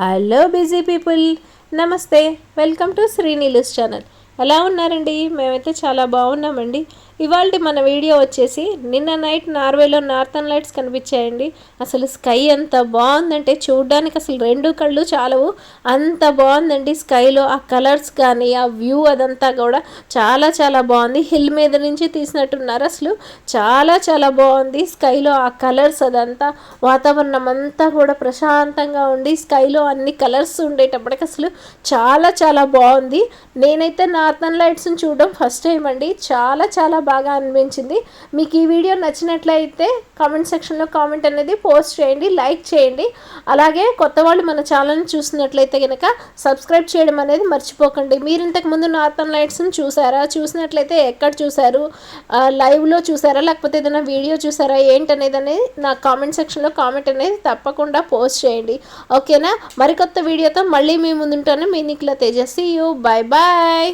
Hello busy people. నమస్తే. Welcome to శ్రీనీలుస్ channel. ఎలా ఉన్నారండి? మేమైతే చాలా బాగున్నామండి. ఇవాళ మన వీడియో వచ్చేసి నిన్న నైట్ నార్వేలో నార్థన్ లైట్స్ కనిపించాయండి. అసలు స్కై ఎంత బాగుందంటే చూడడానికి అసలు రెండు కళ్ళు చాలవు. అంత బాగుందండి స్కైలో. ఆ కలర్స్ కానీ ఆ వ్యూ అదంతా కూడా చాలా చాలా బాగుంది. హిల్ మీద నుంచి తీసినట్టున్నారు అసలు. చాలా చాలా బాగుంది స్కైలో ఆ కలర్స్ అదంతా. వాతావరణం అంతా కూడా ప్రశాంతంగా ఉండి స్కైలో అన్ని కలర్స్ ఉండేటప్పటికి అసలు చాలా చాలా బాగుంది. నేనైతే నార్థన్ లైట్స్ని చూడడం ఫస్ట్ టైం అండి. చాలా చాలా బాగా అనిపించింది. మీకు ఈ వీడియో నచ్చినట్లయితే కామెంట్ సెక్షన్లో కామెంట్ అనేది పోస్ట్ చేయండి లైక్ చేయండి. అలాగే కొత్త వాళ్ళు మన ఛానల్ని చూసినట్లయితే కనుక సబ్స్క్రైబ్ చేయడం అనేది మర్చిపోకండి. మీరు ఇంతకు ముందు నార్థన్ లైట్స్ని చూసారా? చూసినట్లయితే ఎక్కడ చూసారు? లైవ్లో చూసారా? లేకపోతే ఏదైనా వీడియో చూసారా? ఏంటనేది అనేది నా కామెంట్ సెక్షన్లో కామెంట్ అనేది తప్పకుండా పోస్ట్ చేయండి. ఓకేనా మరికొత్త వీడియోతో మళ్ళీ మీ ముందుంటాను. మీ Nikhila Tejaswi you bye bye